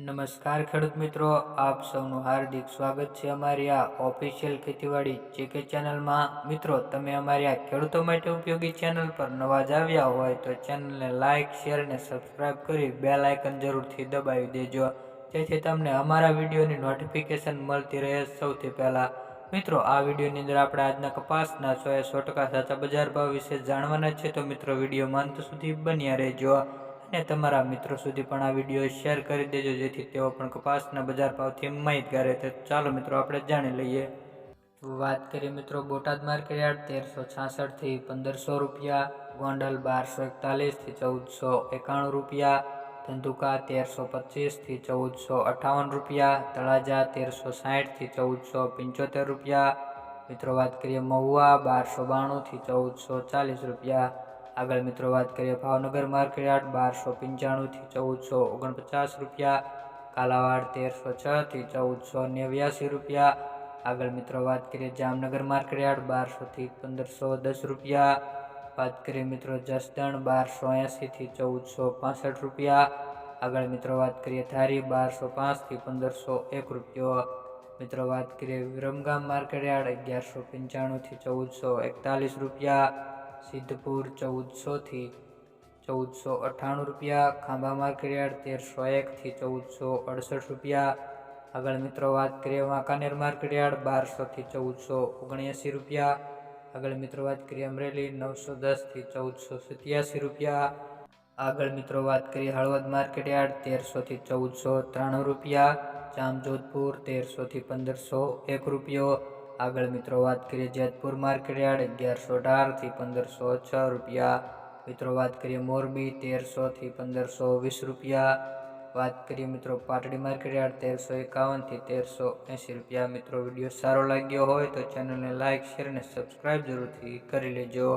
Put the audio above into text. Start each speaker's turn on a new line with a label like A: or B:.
A: નમસ્કાર ખેડૂત મિત્રો, આપ સૌનું હાર્દિક સ્વાગત છે અમારી આ ઓફિશિયલ ખેતીવાડી જેકે ચેનલમાં મિત્રો, તમે અમારી આ ખેડૂતો માટે ઉપયોગી ચેનલ પર નવા જ આવ્યા હોય તો ચેનલને લાઇક શેર અને સબસ્ક્રાઇબ કરી બે લાઇકન જરૂરથી દબાવી દેજો. જેથી તમને અમારા વિડીયોની નોટિફિકેશન મળતી રહે સૌથી પહેલાં. મિત્રો, આ વિડીયોની અંદર આપણે આજના કપાસના સોએ સો ટકા સાચા બજાર ભાવ વિશે જાણવાના છે તો મિત્રો વિડીયોમાં અંત સુધી બન્યા રહેજો. અને તમારા મિત્રો સુધી પણ આ વીડિયો શેર કરી દેજો, જેથી તેઓ પણ કપાસના બજાર ભાવથી માહિતગાર રહે તો ચાલો મિત્રો, આપણે જાણી લઈએ. વાત કરીએ મિત્રો, બોટાદ માર્કેટ તેરસો છાસઠથી પંદરસો રૂપિયા, ગોંડલ બારસો એકતાલીસથી ચૌદસો એકાણું રૂપિયા, ધંધુકા તેરસો પચીસથી ચૌદસો અઠાવન રૂપિયા, તળાજા તેરસો સાઠથી ચૌદસો પંચોતેર રૂપિયા. મિત્રો, વાત કરીએ મહુવા બારસો બાણુંથી ચૌદસો ચાલીસ રૂપિયા. આગળ મિત્રો વાત કરીએ ભાવનગર માર્કેટ યાર્ડ બારસો પંચાણુંથી ચૌદસો ઓગણપચાસ રૂપિયા, કાલાવાડ તેરસો છથી ચૌદસો નેવ્યાસી રૂપિયા. આગળ મિત્રો વાત કરીએ જામનગર માર્કેટ યાર્ડ બારસોથી પંદરસો દસ રૂપિયા. વાત કરીએ મિત્રો જસદણ બારસો એંસીથી ચૌદસો પાસઠ રૂપિયા. આગળ મિત્રો વાત કરીએ ધારી બારસો પાંચથી પંદરસો એક રૂપિયો. મિત્રો વાત કરીએ વિરમગામ માર્કેટ યાર્ડ અગિયારસો પંચાણુંથી ચૌદસો એકતાલીસ રૂપિયા. સિદ્ધપુર ચૌદસોથી ચૌદસો અઠ્ઠાણું રૂપિયા, ખાંભા માર્કેટ યાર્ડ તેરસો એકથી ચૌદસો અડસઠ રૂપિયા. આગળ મિત્રો વાત કરીએ વાંકાનેર માર્કેટયાર્ડ બારસોથી ચૌદસો ઓગણએંસી રૂપિયા. આગળ મિત્રો વાત કરીએ અમરેલી, નવસો દસથી ચૌદસો સત્યાસી રૂપિયા. આગળ મિત્રો વાત કરીએ હળવદ માર્કેટયાર્ડ તેરસોથી ચૌદસો ત્રાણું રૂપિયા. જામજોધપુર, તેરસોથી પંદરસો એક રૂપિયો. આગળ મિત્રો વાત કરીએ જેતપુર માર્કેટ યાર્ડ, અગિયારસો અઢારથી પંદરસો છ રૂપિયા. મિત્રો વાત કરીએ મોરબી તેરસોથી પંદરસો વીસ રૂપિયા. વાત કરીએ મિત્રો પાટડી માર્કેટ તેરસો એકાવનથી તેરસો એંસી રૂપિયા. મિત્રો વીડિયો સારો લાગ્યો હોય તો ચેનલને લાઇક શેર અને સબસ્ક્રાઈબ જરૂરથી કરી લેજો.